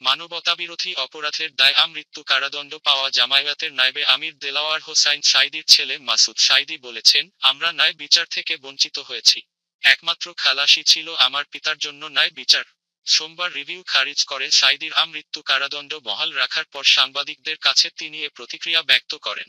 মানবতাবিরোধী অপরাধের দায় আমৃত্যু কারাদণ্ড পাওয়া জামায়াতের নাইবে আমির দেলাওয়ার হোসাইন সাইদির ছেলে মাসুদ সাইদি বলেছেন, আমরা ন্যায় বিচার থেকে বঞ্চিত হয়েছি। একমাত্র খালাসি ছিল আমার পিতার জন্য ন্যায় বিচার। সোমবার রিভিউ খারিজ করে সাইদির আমৃত্যু কারাদণ্ড বহাল রাখার পর সাংবাদিকদের কাছে তিনি এ প্রতিক্রিয়া ব্যক্ত করেন।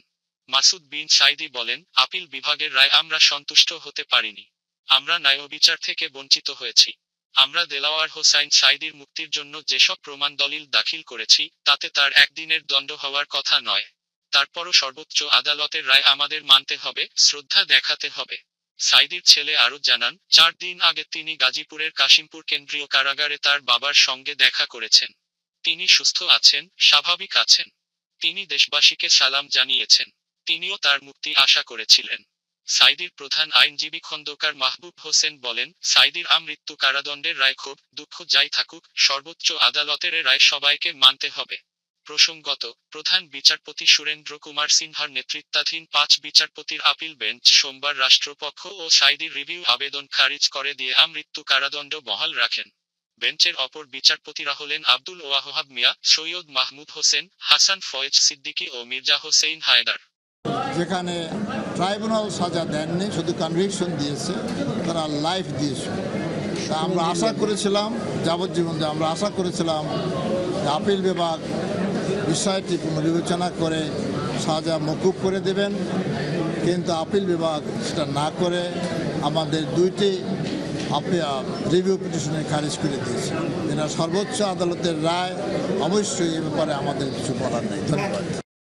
মাসুদ বিন সাইদি বলেন, আপিল বিভাগের রায় আমরা সন্তুষ্ট হতে পারিনি। আমরা ন্যায় বিচার থেকে বঞ্চিত হয়েছি। আমরা দেলাওয়ার হোসাইন সাইদির মুক্তির জন্য যেসব প্রমাণ দলিল দাখিল করেছি, তাতে তার একদিনের দণ্ড হওয়ার কথা নয়। তারপরও সর্বোচ্চ আদালতের রায় আমাদের মানতে হবে, শ্রদ্ধা দেখাতে হবে। সাইদির ছেলে আরও জানান, চার দিন আগে তিনি গাজীপুরের কাশিমপুর কেন্দ্রীয় কারাগারে তার বাবার সঙ্গে দেখা করেছেন। তিনি সুস্থ আছেন, স্বাভাবিক আছেন। তিনি দেশবাসীকে সালাম জানিয়েছেন। তিনিও তার মুক্তি আশা করেছিলেন। সাইদির প্রধান আইনজীবী খন্দকার মাহবুব হোসেন বলেন, সাইদির আমৃত্যু কারাদণ্ডের রায় খুব দুঃখ যাই থাকুক, সর্বোচ্চ আদালতের রায় সবাইকে মানতে হবে। প্রসঙ্গত, প্রধান বিচারপতি সুরেন্দ্র কুমার সিনহার নেতৃত্বাধীন পাঁচ বিচারপতির আপিল বেঞ্চ সোমবার রাষ্ট্রপক্ষ ও সাইদির রিভিউ আবেদন খারিজ করে দিয়ে আমৃত্যু কারাদণ্ড বহাল রাখেন। বেঞ্চের অপর বিচারপতিরা হলেন আব্দুল ওয়াহাব মিয়া, সৈয়দ মাহমুদ হোসেন, হাসান ফয়েজ সিদ্দিকী ও মির্জা হোসেইন হায়দার। যেখানে ট্রাইব্যুনাল সাজা দেননি, শুধু কনভিকশন দিয়েছে, তারা লাইফ দিয়েছে। তা আমরা আশা করেছিলাম, যাবজ্জীবন আমরা আশা করেছিলাম আপিল বিভাগ বিষয়টি পুনর্বিবেচনা করে সাজা মকুব করে দেবেন, কিন্তু আপিল বিভাগ সেটা না করে আমাদের দুইটি রিভিউ পিটিশনে খারিজ করে দিয়েছে। এটা সর্বোচ্চ আদালতের রায়, অবশ্যই এ ব্যাপারে আমাদের কিছু বলার নেই। ধন্যবাদ।